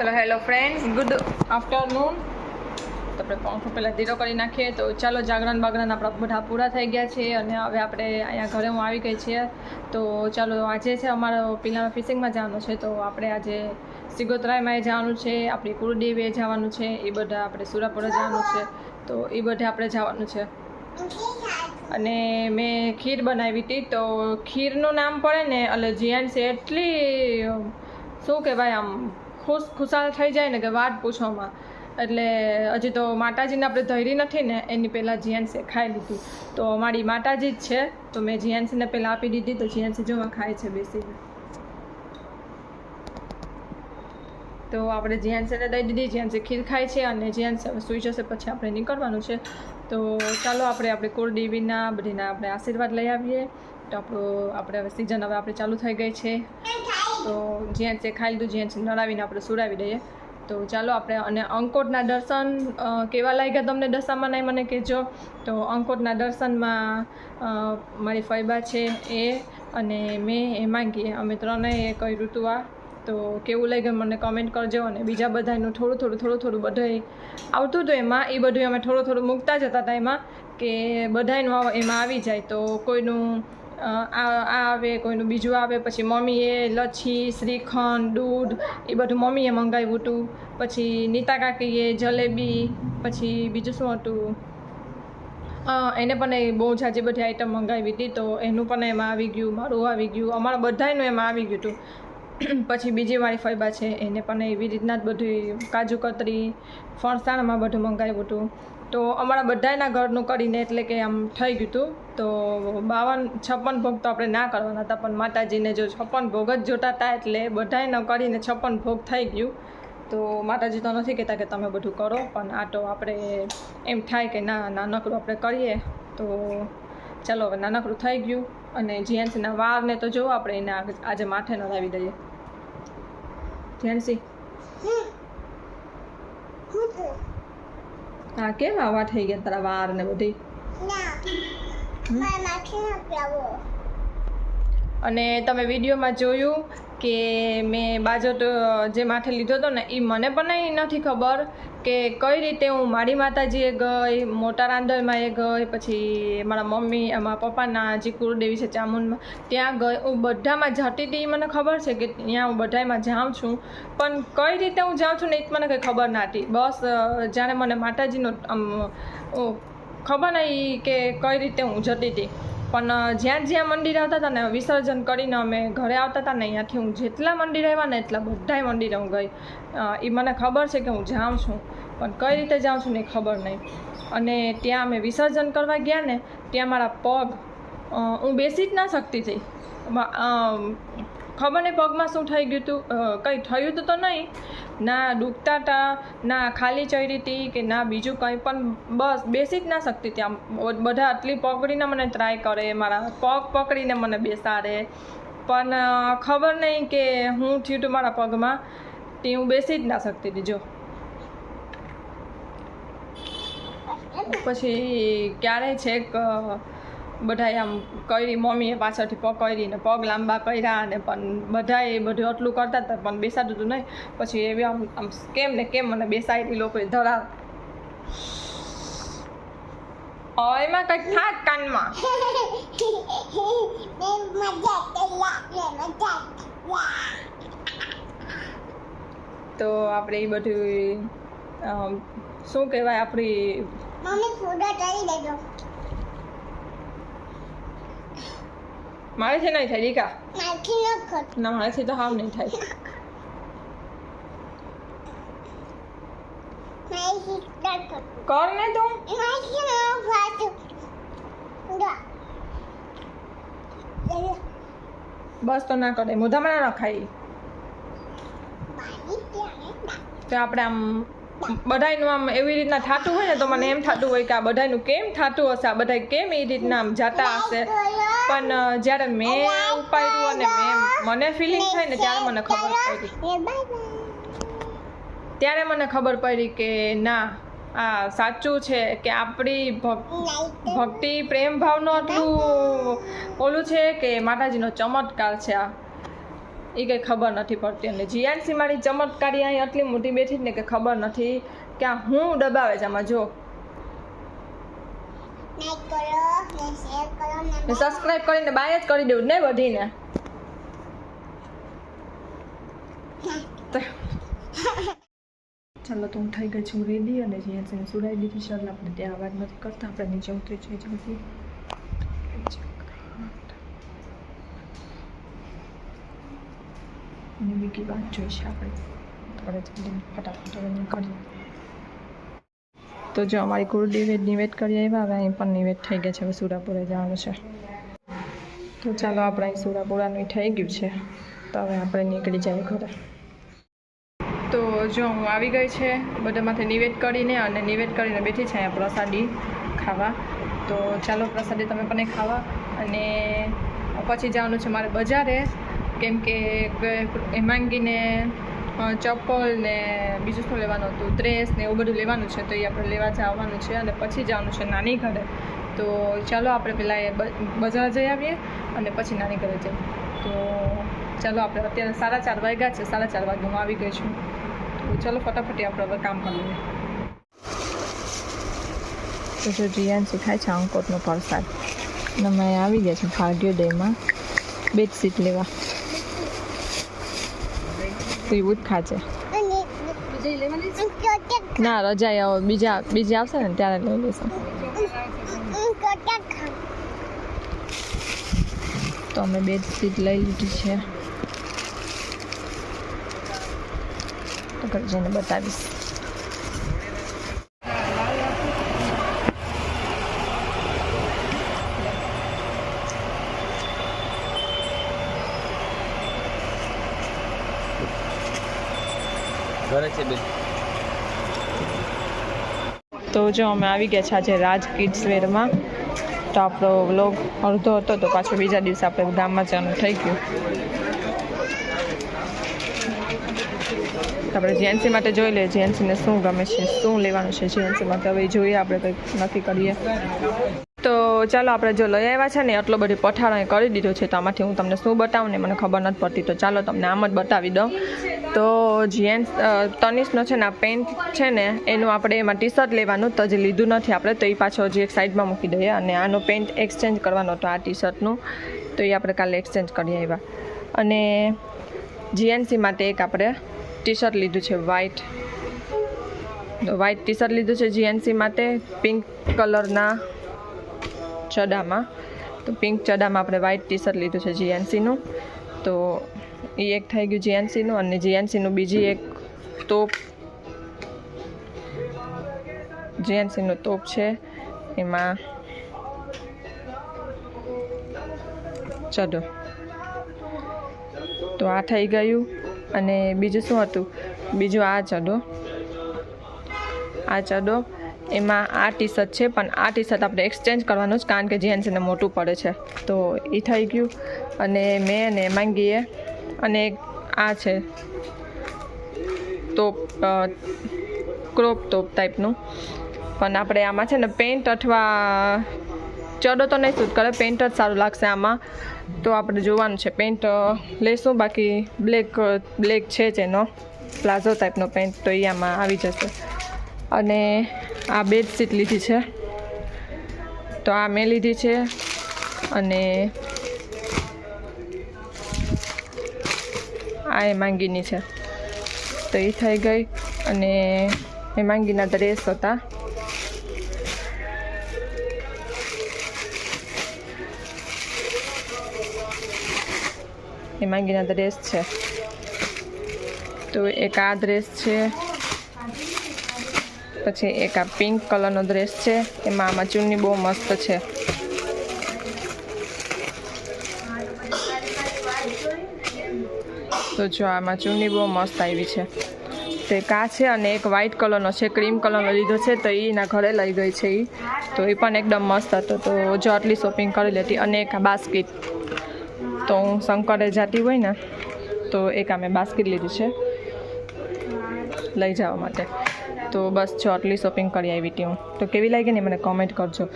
ચલો hello friends good afternoon તો આપણે પંખો પહેલાં ધીરો કરી નાખીએ. તો ચાલો જાગરણ બાગરણ આપણા બધા પૂરા થઈ ગયા છે અને હવે આપણે અહીંયા ઘરે હું આવી ગઈ છીએ તો ચાલો, આજે છે અમારો પેલા ફિશિંગમાં જવાનું છે. તો આપણે આજે સિગોતરાયમાં જવાનું છે, આપણી કુરુદેવીએ જવાનું છે, એ બધા આપણે સુરાપુરા જવાનું છે. તો એ બધે આપણે જવાનું છે. અને મેં ખીર બનાવી હતી. તો ખીરનું નામ પડે ને એટલે છે. એટલી, શું કહેવાય આમ ખુશ ખુશાલ થઈ જાય ને કે વાત પૂછવામાં એટલે હજી તો માતાજીને આપણે ધૈરી નથી ને, એની પહેલાં જીયાનસે ખાઈ લીધી. તો મારી માતાજી જ છે, તો મેં જીયાનસીને પહેલાં આપી દીધી, તો જીયાનસી જોવા ખાય છે બેસીને. તો આપણે જીયાનસીને દઈ દીધી, જીયાનસી ખીર ખાય છે અને જીયાનસી હવે સૂઈ જશે, પછી આપણે નીકળવાનું છે. તો ચાલો આપણે આપણી કુળદેવીના બધીના આપણે આશીર્વાદ લઈ આવીએ. તો આપણું આપણે હવે સિઝન હવે આપણે ચાલુ થઈ ગઈ છે. તો જ્યાં છે ખાઈ લીધું જ્યાં છે નડાવીને આપણે સુડાવી દઈએ. તો ચાલો આપણે અને અંકોટના દર્શન કેવા લાગ્યા તમને દશામાં નહીં મને કહેજો. તો અંકોટના દર્શનમાં મારી ફૈબા છે એ અને મેં એ માંગીએ. અમે ત્રણેય કઈ ઋતુ આ. તો કેવું લાગ્યું મને કમેન્ટ કરજો અને બીજા બધાનું થોડું થોડું થોડું થોડું બધાય આવતું હતું એમાં. એ બધું અમે થોડું થોડું મૂકતા જતા હતા એમાં કે બધાયનું એમાં આવી જાય. તો કોઈનું આ આવે, કોઈનું બીજું આવે, પછી મમ્મીએ લચ્છી, શ્રીખંડ, દૂધ, એ બધું મમ્મીએ મંગાવ્યું હતું. પછી નીતા કાકીએ જલેબી, પછી બીજું શું હતું? એને પણ એ બહુ જાજી બધી આઈટમ મંગાવી હતી, તો એનું પણ એમાં આવી ગયું, મારું આવી ગયું, અમારા બધાનું એમાં આવી ગયું હતું. પછી બીજી મારી ફૈબા છે, એને પણ એવી રીતના જ બધું કાજુ કતરી ફરસાણમાં બધું મંગાવ્યું હતું. તો અમારા બધાના ઘરનું કરીને એટલે કે આમ થઈ ગયું હતું તો બાવન, છપ્પન ભોગ તો આપણે ના કરવાના હતા, પણ માતાજીને જો છપ્પન ભોગ જ જોતા હતા એટલે બધાયના કરીને છપ્પન ભોગ થઈ ગયું. તો માતાજી તો નથી કહેતા કે તમે બધું કરો, પણ આ તો આપણે એમ થાય કે ના, નાનકડું આપણે કરીએ. તો ચાલો, હવે નાનકડું થઈ ગયું અને જીએનસીના વારને તો જો આપણે એને આજે માથે નડાવી દઈએ. જીએનસી હા કેમ આવા થઈ ગયા તારા વાર ને બધી? અને તમે વિડીયોમાં જોયું કે મેં બાજોટ જે માથે લીધો હતો ને, એ મને પણ નથી ખબર કે કઈ રીતે હું મારી માતાજીએ ગઈ, મોટા રાંદલમાં એ ગઈ, પછી મારા મમ્મી મારા પપ્પાના જે કુળદેવી છે ચામુંડમાં, ત્યાં ગઈ. હું બધામાં જતી હતી મને ખબર છે કે ત્યાં હું બધામાં જાઉં છું. પણ કઈ રીતે હું જાઉં છું ને, એ મને કંઈ ખબર ના હતી. બસ જ્યારે મને માતાજીનો આમ ખબર નહીં કે કઈ રીતે હું જતી હતી. પણ જ્યાં જ્યાં મંદિર આવતા હતા ને વિસર્જન કરીને અમે ઘરે આવતા હતા ને અહીંયાથી હું જેટલા મંદિર આવ્યા ને એટલા બધાય મંદિરે હું ગઈ. એ મને ખબર છે કે હું જાઉં છું, પણ કઈ રીતે જાઉં છું ને ખબર નહીં. અને ત્યાં અમે વિસર્જન કરવા ગયા ને, ત્યાં મારા પગ હું બેસી જ ના શકતી હતી. ખબર નહીં પગમાં શું થઈ ગયું હતું કંઈ થયું તો નહીં ના દુખતા હતા ના ખાલી ચડી હતી કે ના બીજું કંઈ પણ, બસ બેસી જ ના શકતી ત્યાં. બધા આટલી પકડીને મને ટ્રાય કરે, મારા પગ પકડીને મને બેસાડે. પણ ખબર નહીં કે હું થયું હતું મારા પગમાં, તે હું બેસી જ ના શકતી હતી જો. પછી ક્યારે છેક બધાએ આમ કરી મમ્મીએ પાછળથી પકડીને પગ લાંબા કર્યા અને પણ બધાએ બધું આટલું કરતા હતા પણ બેસાતું હતું નહીં પછી એવી આમ આમ કેમ ને કેમ મને બેસાડી લોકોએ ધરાવ હવે એમાં કંઈક થાક કાનમાં તો આપણે એ બધું અમ, શું કહેવાય આપણી મમ્મી ફોટો કરી દેજો મારેથી નહીં થાય દીકા કર. ના મારેથી તો હાવ નહીં થાય. કર કર ને તું. મારી ન ફાટુ ગા બસ તો ના કરે મોઢામાં ના ખાઈ તો આપણે આમ બધાયનું આમ એવી રીતના થતું હોય ને તો મને એમ થતું હોય કે આ બધાનું કેમ થતું હશે? આ બધાય કેમ એ રીતના આમ જાતા હશે? પણ જ્યારે મેં ઉપાડ્યું અને મેં મને ફિલિંગ થઈ ને ત્યારે મને ખબર પડી. ત્યારે મને ખબર પડી કે ના, આ સાચું છે કે આપણી ભક્, ભક્તિ પ્રેમ ભાવનું આટલું ઓલું છે કે માતાજીનો ચમત્કાર છે આ. એ કંઈ ખબર નથી પડતી. અને જીઆરસી મારી ચમત્કારી અહીં આટલી મોટી બેઠી ને કે ખબર નથી કે આ હું દબાવે છે આમાં જો. લાઈક કરો ને શેર કરો ને ને સબસ્ક્રાઇબ કરીને બાય જ કરી દેવું નહીં વધીને. ચાલો તો હું થઈ ગઈ છું રેડી અને જીએનસીને સુડાવી દીધી છે એટલે આપણે ત્યાં વાત નથી કરતા. આપણે નીચે ઉતરી જઈએ જલ્દી અને બીજી વાત જોઈશે આપણે. થોડે ફટાફટ હવે કરીએ તો જો અમારી કુળ નિવેદ નિવેદ કરી આવ્યા હવે અહીં પણ નિવેદ થઈ ગયા છે. હવે સુરાપુરે જવાનું છે. તો ચાલો આપણે અહીં સુરાપુરાનું થઈ ગયું છે. તો હવે આપણે નીકળી જઈએ ઘરે. તો જો હું આવી ગઈ છે, બધામાંથી નિવેદ કરીને અને નિવેદ કરીને બેઠી છે અહીંયા પ્રસાદી ખાવા. તો ચાલો પ્રસાદી તમે પણ ખાવા અને પછી જવાનું છે મારે બજારે. કેમ કે હેમાંગીને ચપ્પલ ને બીજું શું લેવાનું હતું, ડ્રેસ ને એવું બધું લેવાનું છે, તો એ આપણે લેવા જવાનું છે અને પછી જવાનું છે નાની ઘરે. તો ચાલો આપણે પહેલાં એ બજાર જઈ આવીએ અને પછી નાની ઘરે જઈએ. તો ચાલો આપણે અત્યારે સાડા ચાર વાગ્યા છે, સાડા ચાર વાગે હું આવી ગઈ છું. તો ચાલો ફટાફટ આપણે હવે કામ કરી લઈએ તો જો જીયાન ખાય છે અંકોટનો પ્રસાદ અને અમે આવી ગયા છું ફાર્ડિયો ડેમાં. બેડશીટ લેવા. જ ખાશે ના રજા આવો. બીજા બીજી આવશે ને ત્યારે લઈ લઈશું તો અમે બેડશીટ લઈ લીધી છે. તો જઈને બતાવીશ. તો જો અમે આવી ગયા છે આજે રાજ કિડ્સ વેરમાં તો આપણો વ્લોગ અડધો હતો તો પાછો બીજા દિવસે આપણે ગામમાં જવાનું થઈ ગયું. આપણે જીએનસી માટે જોઈ લઈએ જીએનસીને શું ગમે છે, શું લેવાનું છે જીએનસી માટે હવે જોઈએ, આપણે કંઈક નક્કી કરીએ. તો ચાલો આપણે જો લઈ આવ્યા છે ને, એટલો બધી પઠાણ કરી દીધો છે, તો આમાંથી હું તમને શું બતાવું ને મને ખબર નથી પડતી. તો ચાલો તમને આમ જ બતાવી દઉં. તો જીએન તનિષનો છે ને, આ પેન્ટ છે ને, એનું આપણે એમાં ટી શર્ટ લેવાનું, તો જે લીધું નથી આપણે, તો એ પાછો હજી એક સાઈડમાં મૂકી દઈએ. અને આનો પેન્ટ એક્સચેન્જ કરવાનો હતો આ ટી શર્ટનું તો એ આપણે કાલે એક્સચેન્જ કરી આવ્યા. અને જીએનસી માટે એક આપણે ટી શર્ટ લીધું છે વ્હાઈટ તો વ્હાઈટ ટી શર્ટ લીધું છે જીએનસી માટે પિંક કલરના ચડામાં. તો પિંક ચડામાં આપણે વ્હાઈટ ટી શર્ટ લીધું છે જીએનસીનું તો એ એક થઈ ગયું જીએનસીનું અને જીએનસીનું બીજી એક તોપ જીએનસીનું તોપ છે. એમાં ચડો. તો આ થઈ ગયું. અને બીજું શું હતું? બીજું આ ચડો. આ ચડો. એમાં આ ટી શર્ટ છે, પણ આ ટી શર્ટ આપણે એક્સચેન્જ કરવાનું જ, કારણ કે જીએનસીને મોટું પડે છે. તો એ થઈ ગયું. અને મેં અને માંગીએ. અને આ છે. તોપ ક્રોપ ટોપ ટાઈપનું. પણ આપણે આમાં છે ને પેન્ટ અથવા ચડો તો નહીં સૂટ કરે, પેન્ટ જ સારું લાગશે આમાં. તો આપણે જોવાનું છે, પેન્ટ લેશું. બાકી બ્લેક બ્લેક છે જ એનો. પ્લાઝો ટાઈપનો પેન્ટ તો એ આમાં આવી જશે. અને આ બેડશીટ લીધી છે. તો આ મેં લીધી છે અને આ એ માંગીની છે. તો એ થઈ ગઈ અને એ માંગીના ડ્રેસ હતા. એ માંગીના ડ્રેસ છે. તો એક આ ડ્રેસ છે. પછી એક આ પિંક કલરનો ડ્રેસ છે. એમાં આમાં ચૂની બહુ મસ્ત છે. તો જો આમાં ચૂની બહુ મસ્ત આવી છે. તે કા છે અને એક વ્હાઈટ કલરનો છે ક્રીમ કલરનો લીધો છે, તો એના ઘરે લઈ ગઈ છે એ તો એ પણ એકદમ મસ્ત હતો. તો જો આટલી શોપિંગ કરી લેતી. અને એક બાસ્કેટ તો હું શંકરે જતી હોય ને, તો એક આ મેં બાસ્કીટ લીધી છે. લઈ જવા માટે. તો બસ જો આટલી શોપિંગ કરી આવી હતી હું. તો કેવી લાગી ને મને કોમેન્ટ કરજો.